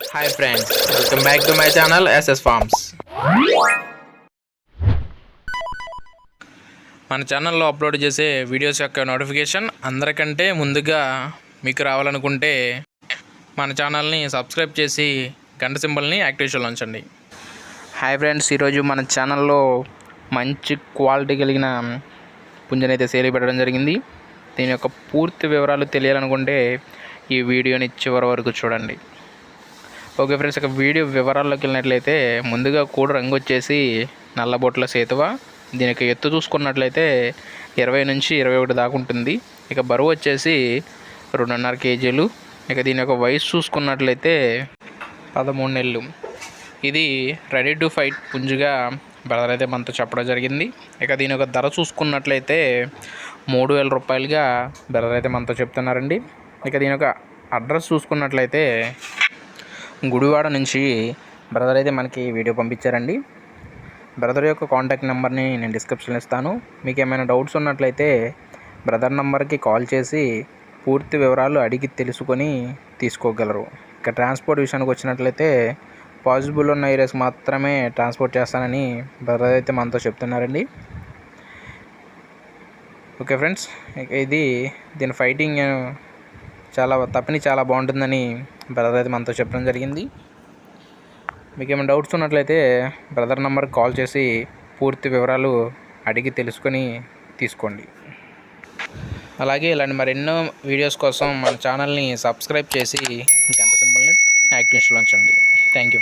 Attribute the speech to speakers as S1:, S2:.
S1: Hi friends welcome back to my channel SS farms మన ఛానల్లో upload చేసే videos యొక్క నోటిఫికేషన్ అందరికంటే ముందుగా మీకు రావాలనుకుంటే మన ఛానల్ని సబ్స్క్రైబ్ చేసి గంట సింబల్ని యాక్టివేషన్లో ఉంచండి. హాయ్ ఫ్రెండ్స్ ఈరోజు మన ఛానల్లో మంచి క్వాలిటీ కలిగిన పుంజనైతే సేల్ పెట్టడం జరిగింది. దీని యొక్క పూర్తి వివరాలు తెలియాలనుకుంటే ఈ వీడియోని చివరి వరకు చూడండి. ఓకే ఫ్రెండ్స్ ఇక వీడియో వివరాల్లోకి వెళ్ళినట్లయితే ముందుగా కూడా రంగు వచ్చేసి నల్లబొట్ల సేతువ. దీనికి ఎత్తు చూసుకున్నట్లయితే ఇరవై నుంచి ఇరవై ఒకటి దాకా ఉంటుంది. ఇక బరువు వచ్చేసి రెండున్నర కేజీలు. ఇక దీని యొక్క వయసు చూసుకున్నట్లయితే పదమూడు నెలలు. ఇది రెడీ టు ఫైట్ పుంజుగా బ్రదర్ అయితే మనతో చెప్పడం జరిగింది. ఇక దీని యొక్క ధర చూసుకున్నట్లయితే మూడు వేల రూపాయలుగా బ్రదర్ అయితే మనతో చెప్తున్నారండి. ఇక దీని యొక్క అడ్రస్ చూసుకున్నట్లయితే గుడివాడ నుంచి బ్రదర్ అయితే మనకి వీడియో పంపించారండి. బ్రదర్ యొక్క కాంటాక్ట్ నెంబర్ని నేను డిస్క్రిప్షన్ ఇస్తాను. మీకు ఏమైనా డౌట్స్ ఉన్నట్లయితే బ్రదర్ నెంబర్కి కాల్ చేసి పూర్తి వివరాలు అడిగి తెలుసుకొని తీసుకోగలరు. ఇక ట్రాన్స్పోర్ట్ విషయానికి వచ్చినట్లయితే పాజిబుల్ ఉన్న ఏరియాస్ మాత్రమే ట్రాన్స్పోర్ట్ చేస్తానని బ్రదర్ అయితే మనతో చెప్తున్నారండి. ఓకే ఫ్రెండ్స్ ఇది దీని ఫైటింగ్ చాలా తప్పని చాలా బాగుంటుందని బ్రదర్ అయితే మనతో చెప్పడం జరిగింది. మీకు ఏమైనా డౌట్స్ ఉన్నట్లయితే బ్రదర్ నెంబర్కి కాల్ చేసి పూర్తి వివరాలు అడిగి తెలుసుకొని తీసుకోండి. అలాగే ఇలాంటి మరెన్నో వీడియోస్ కోసం మన ఛానల్ని సబ్స్క్రైబ్ చేసి గంట సింబల్ని యాక్టివేషన్లో ఉంచండి. Thank you.